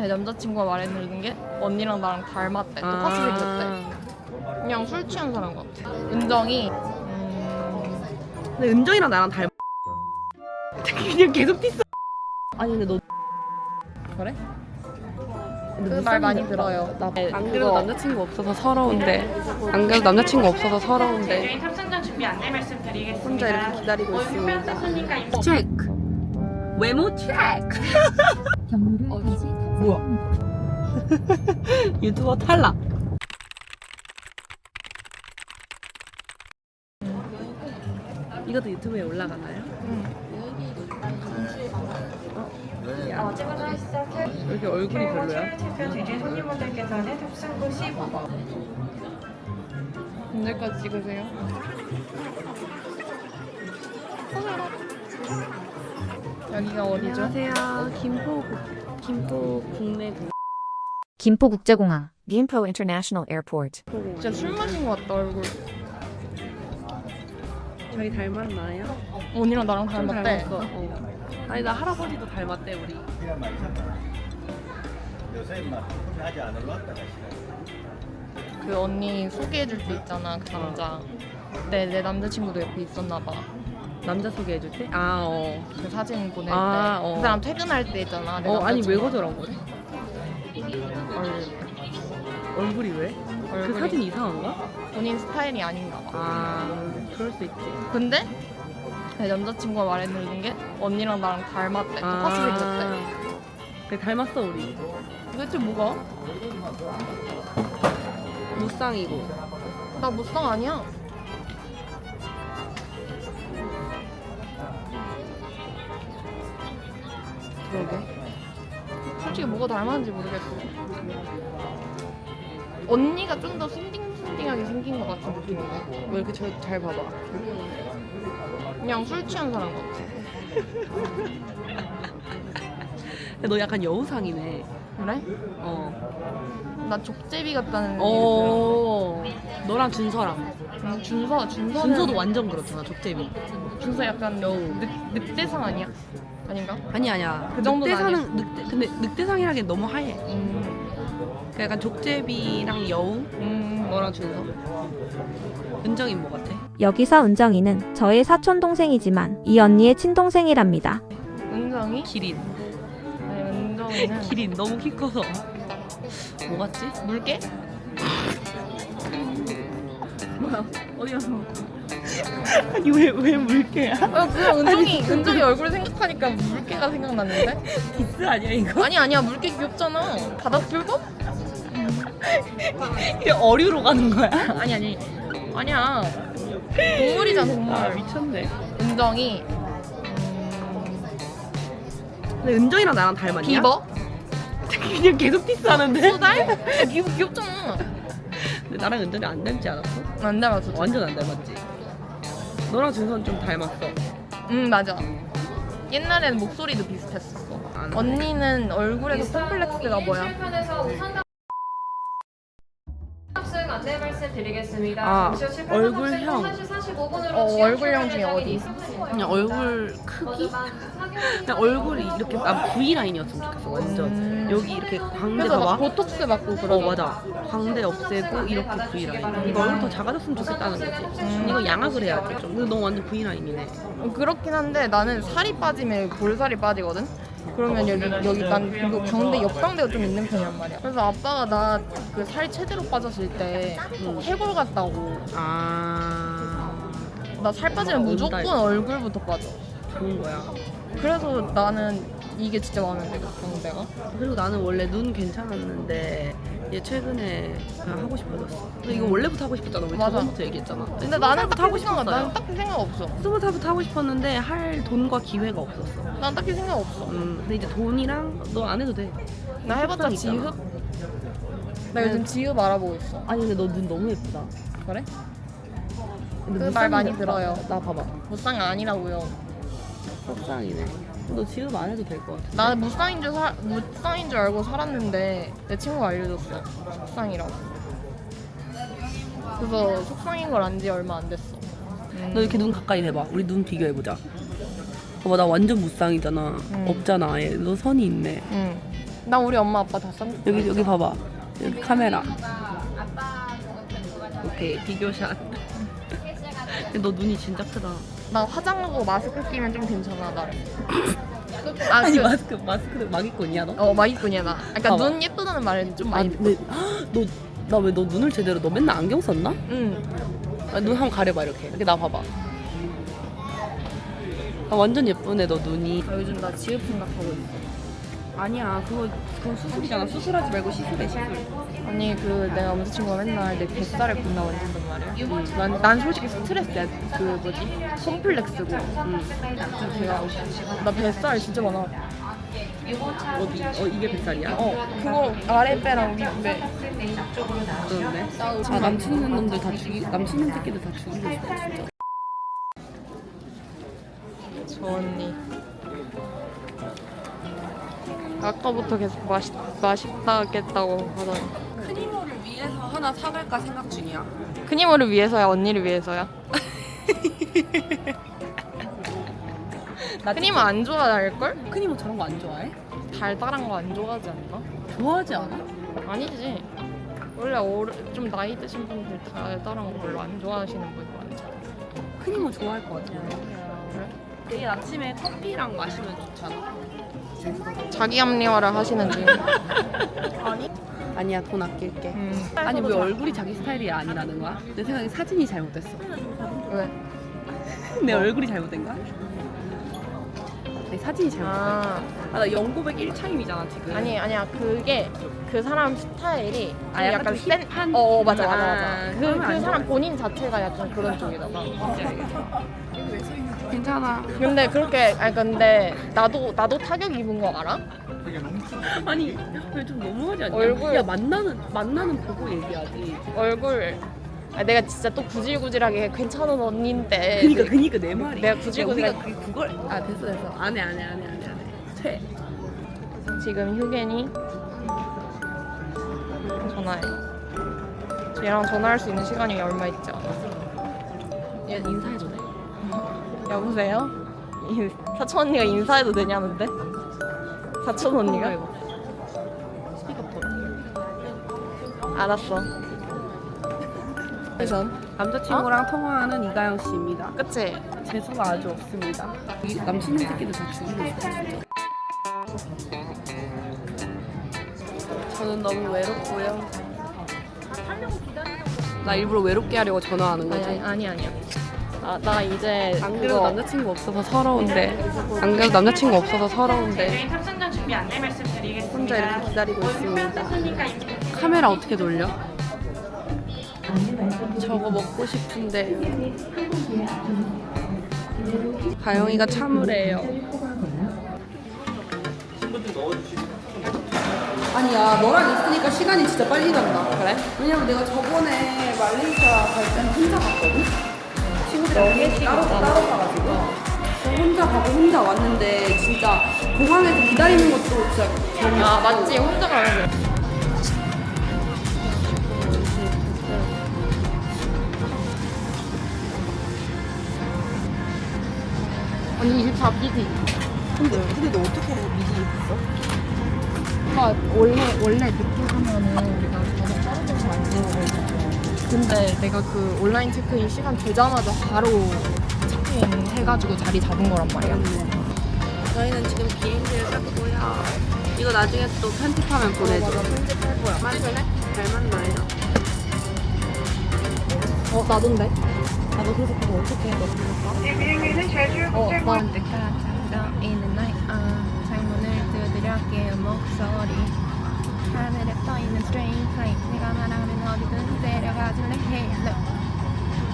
내 남자친구가 말해주는 게 언니랑 나랑 닮았대. 똑같이 생겼대. 그냥 술 취한 사람 같아. 은정이 음, 근데 은정이랑 나랑 닮. 그냥 계속 디스. 아니 근데 너 그래? 근데 그말 많이 들어요. 나, 네, 안 그래도 그거. 남자친구 없어서 서러운데 안 그래도 남자친구 없어서 서러운데 개인 탑승전 준비 안내 말씀 드리겠습니다. 혼자 이렇게 기다리고 있습니다. 체크 외모 체크 경로를 이지 뭐야 유튜버 탈락 이것도 유튜브에 올라가나요? 야. 여기 얼굴이 별로야? 중에 손님분들께서는 탑승구 15번 언제까지 찍으세요? 여기가 어디죠? 안녕하세요 김포 김포 국내국 김포국제공항 Gimpo International Airport. 진짜 술 마신 것 같다 얼굴. 저희 닮았나요? 언니랑 나랑 좀 닮았대. 닮았어. 어. 아니 나 할아버지도 닮았대 우리. 요새 막 하지 그 언니 소개해줄 때 있잖아 그 남자. 네, 내 남자친구도 옆에 있었나 봐. 남자 소개해줄 때? 아 어. 그 사진 보낼 아, 때. 어. 그 사람 퇴근할 때 있잖아. 내 어 아니 왜 남자친구가. 거절한 거래? 얼- 얼굴이 왜? 그 얼굴이 사진 이상한가? 본인 스타일이 아닌가 봐. 아 그럴 수 있지. 근데 내 남자친구가 말해주는 게 언니랑 나랑 닮았대. 아. 똑같이 생겼대. 그래 닮았어 우리. 도대체 뭐가? 무쌍이고. 나 무쌍 아니야. 그러게. 솔직히 뭐가 닮았는지 모르겠어. 언니가 좀더 싱딩싱딩하게 생긴 것 같은 느낌인데. 왜 이렇게 저, 잘 봐봐. 그냥 술 취한 사람 같아. 너 약간 여우상이네. 그래? 어. 나 족제비 같다는 어. 너랑 준서랑. 얘기 들어. 음, 준서, 준서는 준서도 완전 그렇잖아 족제비. 준서 약간 여우. 늑, 늑대상 아니야? 아닌가? 아니 아니야. 그 정도는 늑대상은 늑대 근데 늑대상이라기엔 너무 하얘. 음, 그 약간 족제비랑 여우. 음, 너랑 준서. 은정인 뭐 같아? 여기서 은정이는 저의 사촌 동생이지만 이 언니의 친동생이랍니다. 은정이? 기린. 아니, 은정이는 기린 너무 키 커서. 뭐 같지? 물개? 뭐야? 어디 갔어? 아니 왜 왜 물개야? 아, 그냥 은정이, 은정이 얼굴 생각하니까 물개가 생각났는데? 기스 아니야 이거? 아니, 아니야. 물개 귀엽잖아. 바닥불법? 이게 어류로 가는 거야? 아니, 아니. 아니야. 동물이잖아, 동물. 아 미쳤네. 은정이, 근데 은정이랑 나랑 닮았냐? 비버? 그냥 계속 디스하는데? 수달? 귀, 귀엽잖아. 근데 나랑 은정이 안 닮지 않았어? 안 닮았어. 완전 안 닮았지. 너랑 준선 좀 닮았어. 응, 맞아. 옛날에는 목소리도 비슷했었어. 안 언니는 얼굴에서 콤플렉스가 뭐야? 탑승 안내 말씀 드리겠습니다. 아, 잠시 후 출발 얼굴형. 1시 45분으로 어, 얼굴형 중에 어디? 그냥 얼굴 크기? 그냥 얼굴이 이렇게 난 V 라인이었으면 좋겠어 완전. 음. 여기 이렇게 광대 그래서 막 봐봐. 보톡스 맞고 어 그러고 맞아. 광대 없애고 이렇게 V 라인. 이거 얼굴 더 작아졌으면 좋겠다는 거지. 이거 양악을 해야지 좀. 근데 너 완전 V 라인이네. 그렇긴 한데 나는 살이 빠지면 볼살이 빠지거든. 그러면 여기 여기 난 이거 광대 옆광대가 좀 있는 편이란 말이야. 그래서 아빠가 나 그 살이 제대로 빠졌을 때 해골 같다고. 아 나 살 빠지면 무조건 얼굴부터 빠져. 좋은 거야. 그래서 나는 이게 진짜 마음에 들어 광대가. 그리고 나는 원래 눈 괜찮았는데 얘 최근에 그냥 하고 싶어졌어. 근데 이거 원래부터 하고 싶었잖아. 우리 맞아. 저번부터 얘기했잖아. 근데 나는 살부터 딱히 생각 나는 딱히 생각 없어. 스무 살부터 하고 싶었는데 할 돈과 기회가 없었어. 난 딱히 생각 없어. 음, 근데 이제 돈이랑 너 안 해도 돼. 나 해봤자 속상이. 있잖아. 나 요즘 지읒 알아보고 있어. 아니 근데 너 눈 너무 예쁘다. 그래? 근데 그 무쌍이 말 많이. 들어요. 나 봐봐. 무쌍이 아니라고요. 속상이네. 너 지금 안 해도 될 것 같아. 나는 무쌍인 줄 사, 무쌍인 줄 알고 살았는데 내 친구가 알려줬어. 속상이라고. 그래서 속상인 걸 안 지 얼마 안 됐어. 음. 너 이렇게 눈 가까이 대봐. 우리 눈 비교해보자. 봐봐 나 완전 무쌍이잖아. 음. 없잖아 아예. 너 선이 있네. 응. 나 우리 엄마 아빠 다 쌍. 여기 여기 봐봐. 여기 카메라. 오케이 비교샷. 근데 너 눈이 진짜 크다. 나 화장하고 마스크 끼면 좀 괜찮아 나. 아, 아니 그, 마스크 마스크 마기꾼이야 너? 어 마이꾼이야 나. 그러니까 봐봐. 눈 예쁘다는 말은 좀 아, 많이. 근데 너나 왜 너 눈을 제대로 너 맨날 안경 썼나? 응. 아, 눈 한번 가려봐 이렇게. 이렇게 나 봐봐. 아, 완전 예쁘네 너 눈이. 아, 요즘 나 지읒 생각하고 있어. 아니야 그거 그건 수술이잖아. 수술하지 말고 시술해 시술. 아니 그 내가 남자친구가 맨날 내 뱃살을 겁나 만진단 말이야. 난, 난 솔직히 스트레스야. 그 뭐지? 콤플렉스고. 응. 제가 나 뱃살 진짜 많아. 어디? 어 이게 뱃살이야? 어 그거 아랫배랑 윗배. 그런데. 아 남친 있는 놈들 다 죽이 남친 있는 새끼들 다 죽이고 싶다 진짜. 저 언니. 아까부터 계속 맛있 맛있다겠다고 하더니. 크리머를 위해서 하나 사갈까 생각 중이야. 크니머를 위해서야 언니를 위해서야? 나 크니머 안 좋아할 걸? 크리머 저런 거 안 좋아해? 달달한 거 안 좋아하지 않나? 좋아하지 않아? 아니지. 원래 오래, 좀 나이 드신 분들 달달한 거 별로 안 좋아하시는 분이 많잖아. 크리머 좋아할 것 같아. 내일 아침에 커피랑 마시면 좋잖아. 자기 합리화를 하시는 중. 아니야 돈 아낄게. 음. 아니 왜 얼굴이 자기 스타일이 아니라는 거야? 내 생각에 사진이 잘못됐어. 왜? 내 얼굴이 잘못된 거야? 내 사진이 잘못된 거야. 아 아 나 영고백 1차임이잖아 지금. 아니 아니야 그게 그 사람 스타일이 아, 좀 약간 약간 좀 센. 힙한? 어, 어 맞아 맞아 아, 맞아. 그 그러면 그 안 사람. 본인 자체가 약간 그런 쪽이잖아. 괜찮아. 근데 그렇게 아니 근데 나도 나도 타격 입은 거 알아? 아니 왜 좀 너무하지 않냐? 얼굴- 야 만나는 만나는 보고 얘기하지. 얼굴. 아, 내가 진짜 또 구질구질하게 괜찮은 언니인데. 그니까 그니까 내 말이. 내가 굳이 야, 굳이 우리가 그, 그걸 아 됐어 됐어 안해 안해 안해 안해 안해. 퇴. 지금 휴겐이 전화해. 얘랑 전화할 수 있는 시간이 얼마 있지 않아. 얘 인사해줘. 여보세요? 이- 사촌 언니가 인사해도 되냐는데? 사촌 언니가? 스피커폰. 알았어. 우선 남자친구랑 통화하는 이가영 씨입니다. 그치? 재수가 아주 없습니다. 이 남친 새끼들 다 죽이고 싶어 진짜. 저는 너무 외롭고요. 나 일부러 외롭게 하려고 전화하는 거지. 아니 아니 아니야. 나, 나 이제 안 그래도 그거- 남자친구 없어서 서러운데. 안 그래도 남자친구 없어서 서러운데. 저희 탑승전 준비 안내 말씀드리겠습니다. 혼자 이렇게 기다리고 있습니다. 카메라 어떻게 돌려? 저거 먹고 싶은데. 가영이가 참으래요. 아니야 너랑 있으니까 시간이 진짜 빨리 간다. 그래? 왜냐면 내가 저번에 말레이시아 갈 때는 혼자 갔거든? 친구들이랑 따로, 따로 가가지고. 혼자 가고 혼자 왔는데 진짜 공항에서 기다리는 것도 진짜 재밌어 아 맞지. 혼자 가는 거. 아니 24BD. 근데, 근데 너 어떻게 미지 입었어? 아 원래 원래 늦게 하면은 우리가 자동 떨어져서 안 되거든. 근데 내가 그 온라인 체크인 시간 되자마자 바로 체크인 해가지고 자리 잡은 거란 말이야. 저희는 지금 비행기를 탔고요. 이거 나중에 또 편집하면 보내줘. 편집할 거야. 맞을래? 잘 만나요. 어 나돈데? 나도 그래서 그거 어떻게 해? 너 그거 이 비행기는 제주 어, 국제 나 있는 날 아, 창문을 두드렸기에 목소리 하늘에 떠있는 string plane 내가 말하면 어디든 데려가줄래 Hey look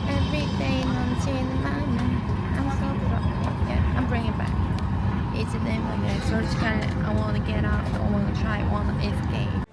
Everyday 넘치는 마음은 I'm so broken Yeah I'm bringing back 이제 내 맘에 솔직할래 I wanna get out Don't wanna try Wanna escape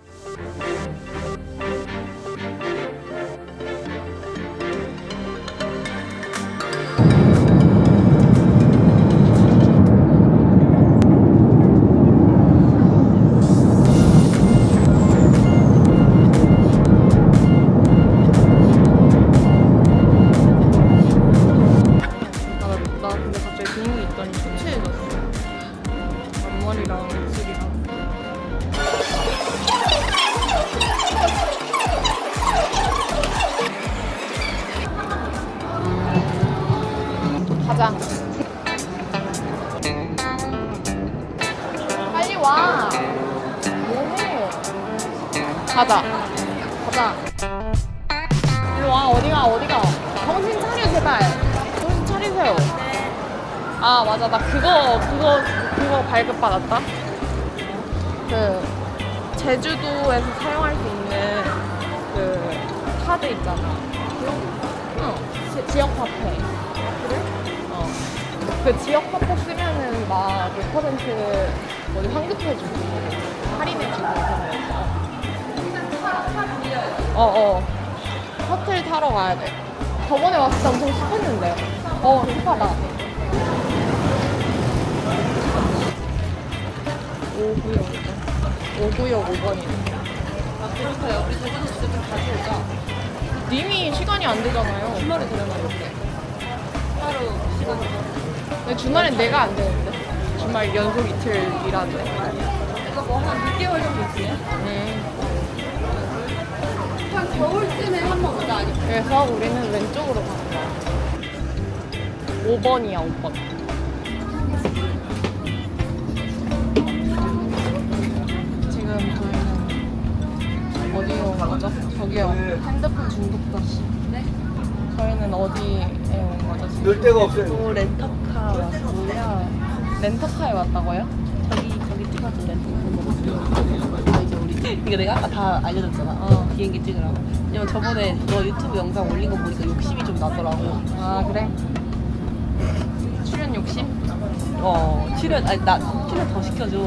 가자. 일로 와, 어디가, 어디가. 정신 차려, 제발. 정신 차리세요. 아, 맞아. 나 그거, 그거, 그거 발급받았다. 그, 제주도에서 사용할 수 있는 그, 카드 있잖아. 응. 지- 지역 화폐. 그래? 어. 그 지역 화폐 쓰면은 막몇 퍼센트 어디 환급해주고 할인해주고 어 어 셔틀 타러 가야 돼. 저번에 왔을 때 엄청 습했는데. 어 습하다. 오구역. 5구역 5번이네. 아 그렇다요. 우리 저번에 진짜 좀 자주 오자. 님이 시간이 안 되잖아요. 주말에 되려나 이렇게 하루 시간 근데 주말엔 내가 안 되는데. 주말 연속 이틀 일하는데. 이거 뭐한 6개월 정도 있지? 음. 한 겨울쯤에 한 번 오자 아니 그래서 우리는 왼쪽으로 가는 거야 5번이야 5번 지금 저희는 어디로 가죠? 저기요 핸드폰 중독자 씨 네? 저희는 어디에 온 거죠 지금? 놀 데가 없어요. 또 렌터카 왔고요 렌터카에 왔다고요? 저기 저기 찍어줘 렌트 아 이거 내가 아까 다 알려줬잖아 어. 비행기 찍으라고 왜냐면 저번에 너 유튜브 영상 올린 거 보니까 욕심이 좀 나더라고 아 그래? 출연 욕심? 어 출연 아니 나 출연 더 시켜줘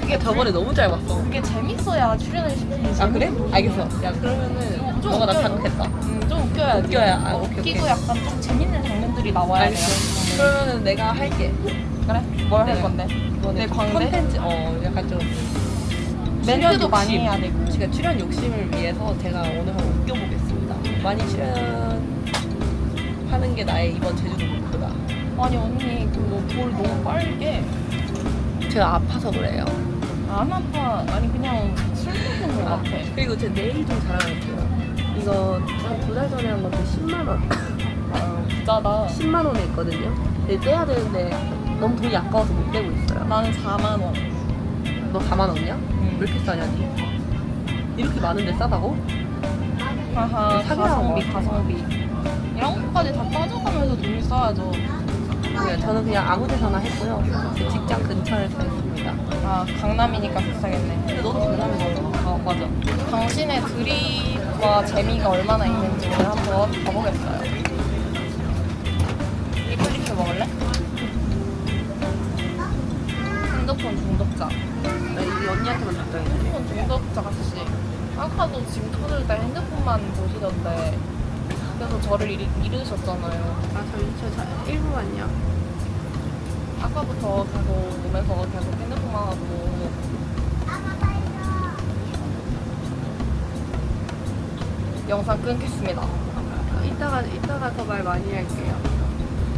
그게 저번에 너무 짧았어 그게 재밌어야 출연을 시키지 아 그래? 알겠어 야 그러면은 좀 너가 나 웃겨. 자극했다 음, 좀 웃겨야 돼. 웃겨야, 아, 오케이, 웃기고 오케이. 약간 좀 재밌는 장면들이 나와야 돼요. 알겠어 그러면은 내가 할게 그래? 뭘할 내가 건데? 내 광대? 컨텐츠 어 약간 좀 멘트도 많이. 해야 되고. 제가 출연 욕심을 위해서 제가 오늘 한번 웃겨보겠습니다 많이 출연하는 게 나의 이번 제주도 목표다 아니 언니 그거 볼 너무 빨개. 제가 아파서 그래요 안 아파. 아니 그냥 술 먹는 것 같아. 그리고 제 내일 좀 자랑할게요 이거 한두달 전에 한 건데 10만 원 아, 부자다. 10만 원에 있거든요 근데 떼야 되는데 너무 돈이 아까워서 못 떼고 있어요 나는 4만 원. 너 4만 원이야? 왜 이렇게 싸냐 니? 이렇게 많은데 싸다고? 하하. 사기당한 가성비. 이런 것까지 다 따져가면서 돈을 써야죠. 네, 저는 그냥 아무 데서나 했고요 제 직장 근처에서 했습니다 아 강남이니까 비싸겠네. 근데 너도 강남에서 어 맞아. 당신의 드립과 재미가 얼마나 있는지 오늘 한번 봐보겠어요. 이플리프 먹을래? 핸드폰 중독자. 언니한테만 답장했는데 핸드폰 중독자 같이. 아까도 지금 터질 때 핸드폰만 보시던데. 그래서 저를 잃, 잃으셨잖아요. 아 저희 저 1분만요 아까부터 계속 오면서 계속 핸드폰만 하고. 영상 끊겠습니다. 이따가 이따가 더 말 많이 할게요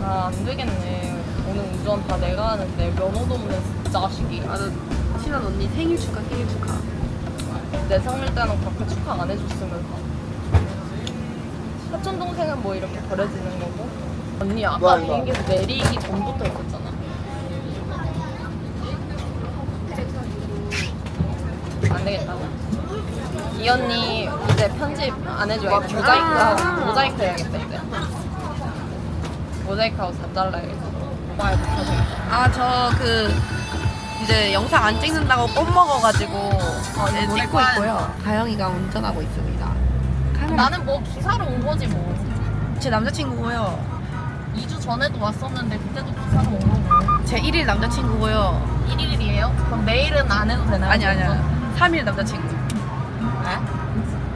아, 안 되겠네. 오늘 운전 다 내가 하는데 면허도 없는 자식이. 아, 나 친한 언니 생일 축하 생일 축하 내 생일 때는 그렇게 축하 안 해줬으면서. 사촌 동생은 뭐 이렇게 버려지는 거고. 언니 아까 뭐. 비행기에서 내리기 전부터 있었잖아. 안 되겠다고? 이 언니 이제 편집 안 해줘야겠다. 모자이크 하고 모자이크 해야겠다 이제. 모자이크 하고 다 잘라야겠다. 아 저 그 이제 영상 안 찍는다고 껌 먹어가지고 네, 노래 찍고 관. 있고요 다영이가 운전하고 있습니다 카메라 나는 뭐 기사로 온 거지 뭐. 제 남자친구고요 2주 전에도 왔었는데 그때도 기사로 온 거고. 제 1일 남자친구고요 1일이에요? 그럼 내일은 안 해도 되나요? 아니 아니야 3일 남자친구 네?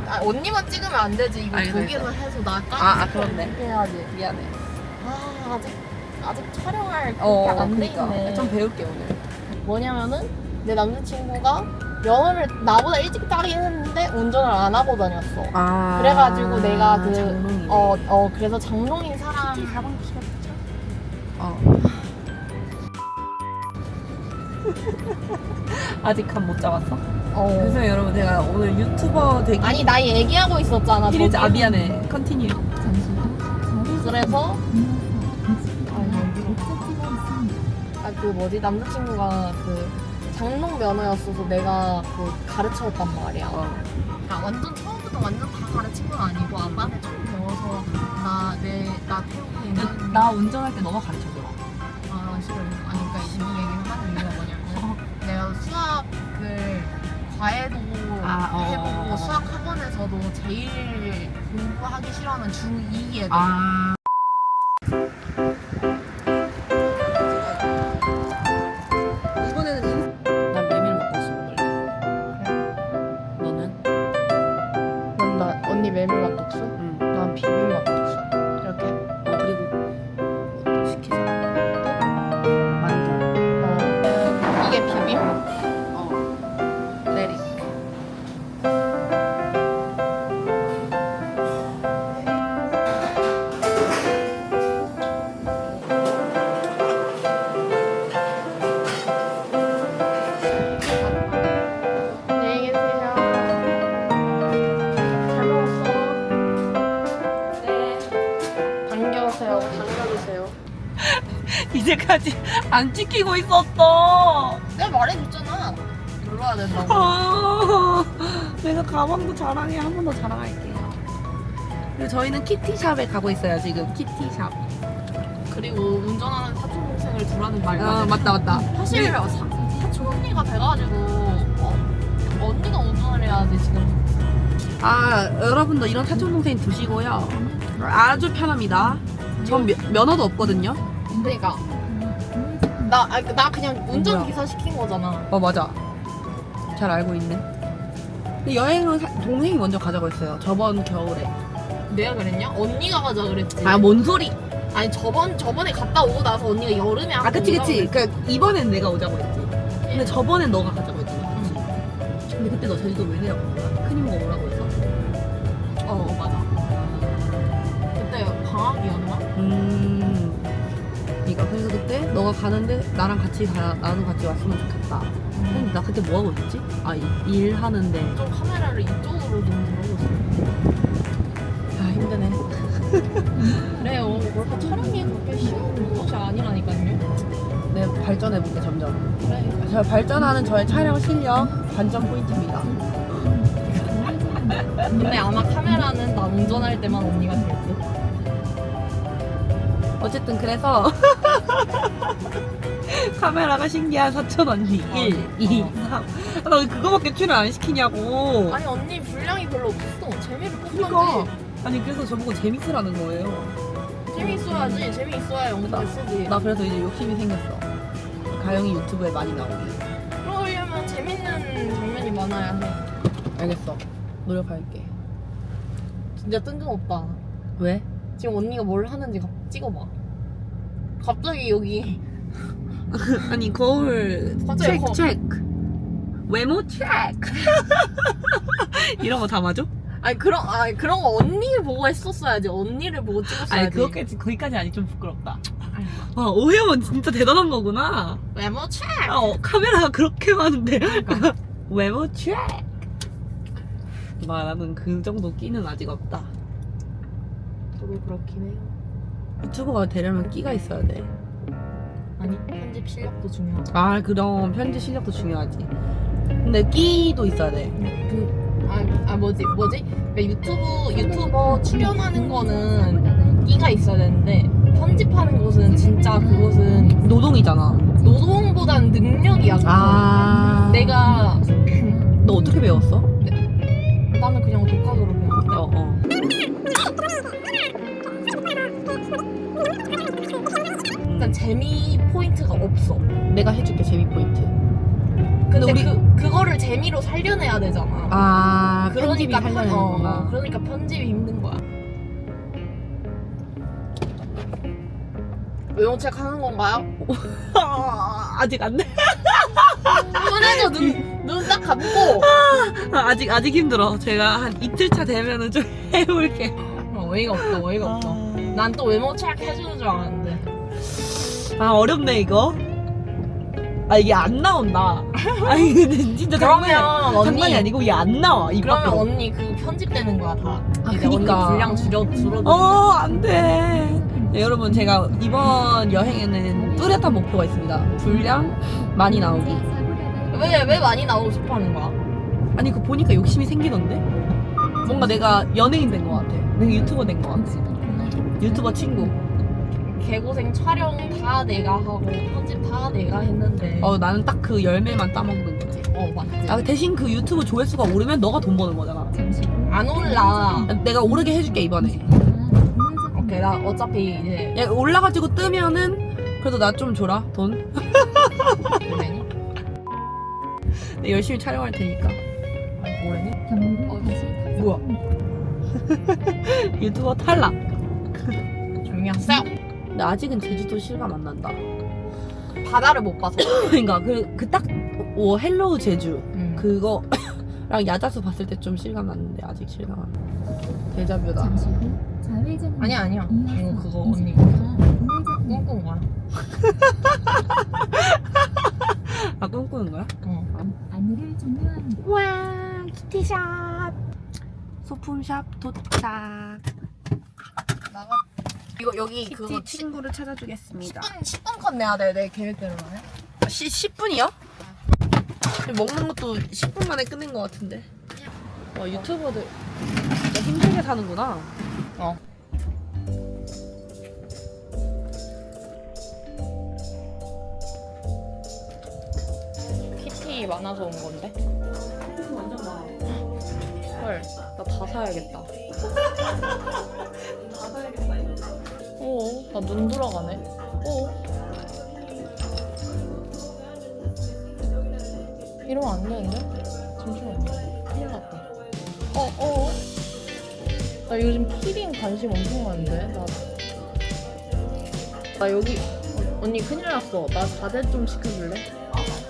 아, 언니만 찍으면 안 되지. 이거 알겠어, 저기로 해서 나까지 아, 아, 그렇네. 해야지. 미안해 아, 아직 아직 촬영할 그게 어 안돼 그러니까 있네. 좀 배울게 오늘 뭐냐면은 내 남자친구가 면허를 나보다 일찍 따긴 했는데 운전을 안 하고 다녔어. 아 그래가지고 내가 그 장롱이네. 어, 어 그래서 장롱인 사람 가방 어. 아직 감 못 잡았어? 어. 그래서 여러분 제가 오늘 유튜버 되기 아니 나 얘기하고 있었잖아. 1일차 저기. 아 미안해 컨티뉴 그래서 그 뭐지 남자친구가 그 장롱 면허였어서 내가 그 가르쳐줬단 말이야. 어. 그러니까 완전 처음부터 완전 다 가르친 건 아니고 아빠한테 좀 배워서 나내나 태우고 있는 나 운전할 때 너가 가르쳐줘라. 아 싫어 아니 그러니까 이 얘기를 하는 이유가 뭐냐면 내가 수학을 과외도 아, 어, 해보고 어, 어. 수학 학원에서도 제일 공부하기 싫어하는 중2 애들 아. 이제까지 안 지키고 있었어. 내가 말해줬잖아 눌러야 된다고 아, 내가 가방도 자랑해 한 번 더 자랑할게요. 그리고 저희는 키티샵에 가고 있어요 지금 키티샵. 그리고 운전하는 사촌 동생을 두라는 말까지. 아 맞다 맞다. 사실 사, 사촌 언니가 돼가지고 어, 언니가 운전을 해야지 지금. 아 여러분도 이런 사촌 동생 두시고요. 아주 편합니다. 전 면, 면허도 없거든요. 그러니까 나, 아, 나 그냥 뭐야? 운전 기사 시킨 거잖아. 어 맞아. 잘 알고 있네. 근데 여행은 사- 동생이 먼저 가자고 했어요. 저번 겨울에. 내가 그랬냐? 언니가 가자 그랬지. 아 뭔 소리? 아니 저번 저번에 갔다 오고 나서 언니가 여름에 아 그치 그치. 그러니까 이번엔 내가 오자고 했지. 근데 저번엔 너가 가자고 했잖아. 그치? 근데 그때 너 제주도 왜 내려간 거야? 큰 이모가 오라고 해서. 어 맞아. 그때 방학이었나? 음. 그때 너가 가는데 나랑 같이 가 나도 같이 왔으면 좋겠다. 근데 나 그때 뭐 하고 있었지? 아 이- 일하는데 좀 카메라를 이쪽으로 좀 들어보세요. 아 힘드네. 그래요. 그렇게 촬영이 그렇게 쉬운 것이 아니라니까요. 네 발전해 볼게 점점. 그래. 저 발전하는 저의 촬영 실력 관전 포인트입니다. 근데 아마 카메라는 나 운전할 때만 언니가 될 듯. 어쨌든 그래서 카메라가 신기한 사촌 언니 1, 2, 어. 3. 나왜 그거밖에 출연 안 시키냐고. 아니 언니 분량이 별로 없어. 재미를 그러니까 뽑던지. 아니 그래서 저보고 재밌으라는 거예요. 재미있어야지. 재미있어야 영상을 쓰지. 나 그래서 이제 욕심이 생겼어. 가영이 유튜브에 많이 나오기. 그러려면 재밌는 장면이 많아야 해. 알겠어. 노력할게. 진짜 뜬금없다. 왜? 지금 언니가 뭘 하는지 가- 찍어봐. 갑자기 여기 아니 거울 갑자기 체크 거- 체크. 외모 체크. 이런 거 담아줘? 아니 그런 아니 그런 거 언니 보고 했었어야지. 언니를 보고 찍었어야지. 아니 그거까지 거기까지 아니 좀 부끄럽다. 와 오해원 진짜 대단한 거구나. 외모 책. 어 카메라가 그렇게 많은데 외모 체크. 나는 그 정도 끼는 아직 없다. 저도 그렇긴 해요. 유튜버가 되려면 끼가 있어야 돼. 아니 편집 실력도 중요하고. 아 그럼 편집 실력도 중요하지. 근데 끼도 있어야 돼. 그, 아, 아 뭐지 뭐지? 그러니까 유튜브 유튜버 출연하는 거는 끼가 있어야 되는데 편집하는 것은 진짜 그것은 노동이잖아. 노동보단 능력이야. 그거. 아 내가 너 어떻게 배웠어? 나는 그냥 독학으로 재미 포인트가 없어. 내가 해줄게 재미 포인트. 근데 우리- 그 그거를 재미로 살려내야 되잖아. 아 편집이 그러니까 편- 하려는구나. 어, 그러니까 편집이 힘든 거야. 외모책 하는 건가요? 아, 아직 안 돼. 눈에서 눈눈 딱 감고 아직 아직 힘들어. 제가 한 이틀 차 되면은 좀 해볼게. 어, 어이가 없다 어이가 없다. 난또 외모책 해주는 줄 알았는데. 아 어렵네 이거. 아 이게 안 나온다. 아니 근데 진짜 장난이, 그러면 언니 장난이 아니고 이게 안 나와 입 그러면 밖으로. 언니 그거 편집되는 거야 다. 아, 이제 그니까. 언니 분량 줄여 줄어들. 어, 안 돼. 네, 여러분, 제가 이번 여행에는 뚜렷한 목표가 있습니다. 분량 많이 나오기. 왜, 왜 많이 나오고 싶어 하는 거야? 아니 그 보니까 욕심이 생기던데? 뭔가 내가 연예인 된 것 같아. 내가 유튜버 된 것 같아. 유튜버 친구. 개고생 촬영 다 내가 하고 편집 다 내가 했는데 어 나는 딱 그 열매만 따먹는 거지. 어 맞지 아 대신 그 유튜브 조회수가 오르면 너가 돈 버는 거잖아. 안 올라 내가 오르게 해줄게 이번에. 오케이 나 어차피 이제 야 올라가지고 뜨면은 그래도 나 좀 줘라 돈. 내가 열심히 촬영할 테니까. 뭐래니? 뭐야? 유튜버 탈락. 조용히 하세요 근데 아직은 제주도 실감 안 난다. 바다를 못 봐서 그러니까 그그딱 오 헬로우 제주 음. 그거랑 야자수 봤을 때 좀 실감 났는데 아직 실감 안 나. 데자뷰다. 아니야 아니야 이거 그거 언니 꿈꾼 거야 아 꿈꾸는 거야? 어. 안내를 종료합니다. 와 키티샵 소품샵 도착. 나가 이거 여기 그거 키티 친구를 찾아주겠습니다. 10분 10분 컷 내야 돼 내 계획대로만 해 시, 10분이요? 먹는 것도 10분 만에 끝낸 것 같은데. 와 유튜버들 진짜 힘들게 사는구나. 어. 키티 많아서 온 건데? 헐, 나 다 사야겠다. 오, 나눈 돌아가네. 오. 이러면 안 되는데? 잠시만요. 큰일 났다. 어, 어. 나 요즘 키링 관심 엄청 많은데? 나, 나 여기, 어, 언니 큰일 났어. 나 자제 좀 시켜줄래?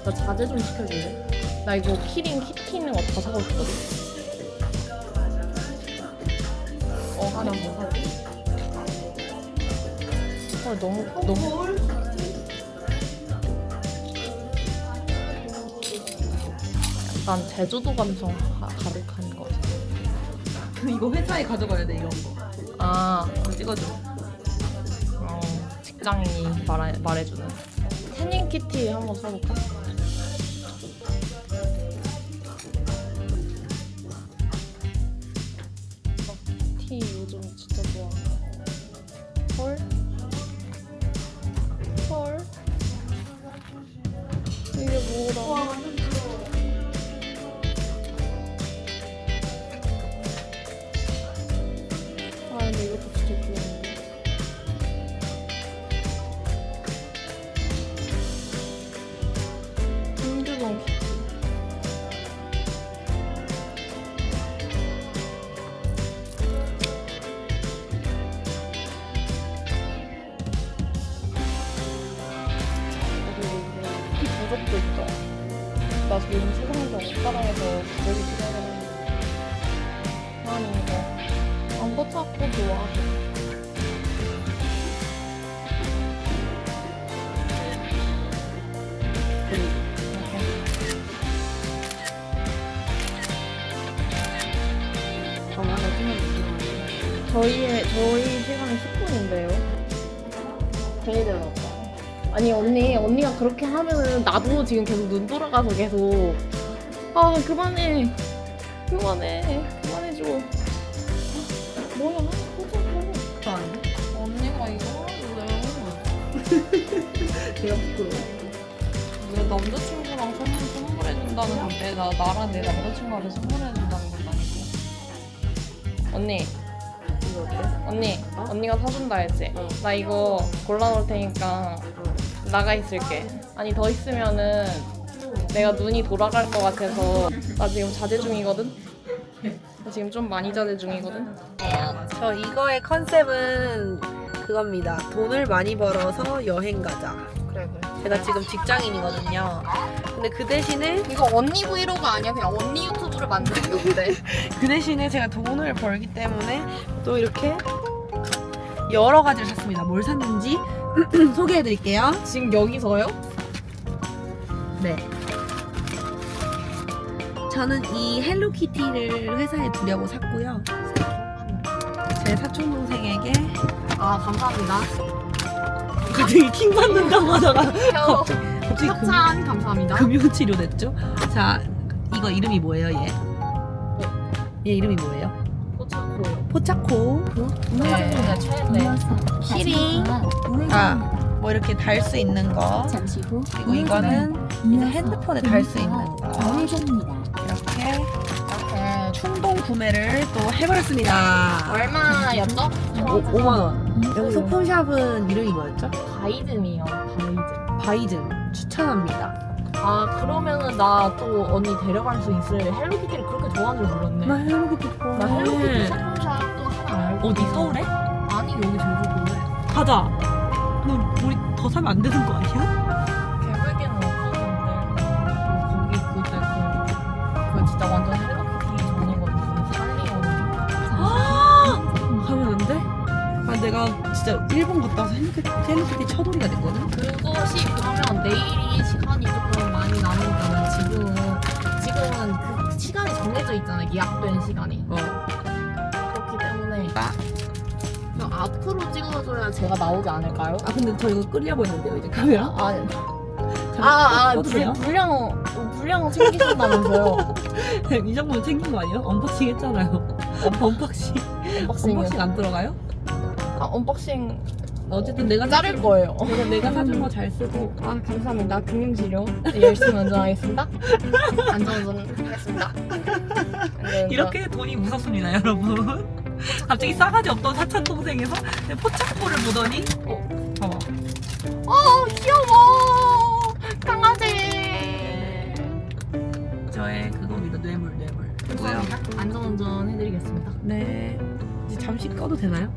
나 자제 좀 시켜줄래? 나 이거 키링 키티 있는 거다 사고 싶거든? 어, 하나 뭐 사고. 아, 너무, 너무. 약간 제주도 감성 가, 가득한 거. 이거 회사에 가져가야 돼 이런 거. 아, 이거 찍어줘. 어, 직장인이 말해, 말해주는. 태닝 키티 한번 써볼까? 그렇게 하면은 나도 지금 계속 눈 돌아가서 계속 아 그만해 그만해 그만해줘. 뭐야 포착해. 언니가 이거 왜? 내가 부끄러워. 왜 남자친구랑 선물 선물해준다는 건데 나 나랑 내 남자친구한테 선물해준다는 건 아니고 언니? 언니 언니가 사준다 했지 나 이거 골라놓을 테니까 나가 있을게 아니 더 있으면은 내가 눈이 돌아갈 것 같아서 나 지금 자제 중이거든 나 지금 좀 많이 자제 중이거든 저 이거의 컨셉은 그겁니다. 돈을 많이 벌어서 여행 가자. 그래 그래 제가 지금 직장인이거든요. 근데 그 대신에 이거 언니 브이로그 아니야 그냥 언니 유튜브를 만드는 건데 그 대신에 제가 돈을 벌기 때문에 또 이렇게 여러 가지를 샀습니다. 뭘 샀는지 소개해드릴게요. 지금 여기서요? 네. 저는 이 헬로키티를 회사에 두려고 샀고요. 제 사촌 동생에게 아 감사합니다 갑자기 킹 받는다고 하다가 혀 갑자기 금, 협찬 감사합니다. 금융 치료 됐죠? 자, 이거 이름이 뭐예요, 얘? 얘 이름이 뭐예요? 포차코. 네, 최애인데. 키링. 아, 뭐 이렇게 달 수 있는 거. 잠시 후 그리고 이거는 이제 핸드폰에 달 수 있는 거. 좌회전입니다. 이렇게 이렇게 충동 구매를 또 해버렸습니다. 얼마였죠? 5 만 원. 여기 소품샵은 이름이 뭐였죠? 바이즘이요. 바이즘. 바이즘 추천합니다. 아 그러면은 나 또 언니 데려갈 수 있을 헬로키티를 그렇게 좋아하는 줄 몰랐네. 나 헬로키티 좋아. 나 헬로키티 소품샵 또 하나 알고. 어디 서울에? 아니 여기 제주도에. 가자. 너 우리 더 사면 안 되는 거 아니야? 개불기는 없었는데 거기 그때 그, 그 진짜 완전 헬로키티 전이거든요. 살리온. 가면 안 돼? 아 내가 진짜 일본 갔다 와서 헬로키티, 헬로키티 쳐돌이가 됐거든. 그것이 그러면 내일이 시간 정해져 있잖아요. 예약된 시간이. 어. 그렇기 때문에 아. 저 앞으로 찍어줘야 제가 나오지 않을까요? 아 근데 저 이거 끌려고 있는데요 이제 카메라. 아, 아, 자, 아, 아 불, 어떠세요? 불량 불량 챙기신다면서요? 이 정도면 챙긴 거 아니에요? 언박싱 했잖아요. 언박싱. 언박싱. 언박싱 안 들어가요? 아, 언박싱 어쨌든 내가 자를 거예요. 내가 내가 사준 거 잘 쓰고. 아 감사합니다. 금융치료 열심히 운전하겠습니다. 안전운전 하겠습니다. 안전운전. 이렇게 돈이 무섭습니다, 여러분. 갑자기 싸가지 없던 사촌 동생에서 포착포를 보더니, 어, 봐봐. 어 귀여워 강아지. 저의 그겁니다, 뇌물, 뇌물. 감사합니다. 안전운전 해드리겠습니다. 네. 이제 잠시 꺼도 되나요?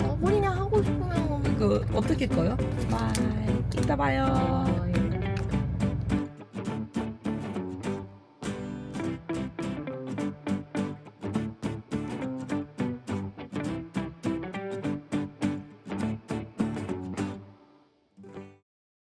어, 우리냐 하고 싶으면 그 어떻게 꺼요? 바이. 이따 봐요. 아, 예.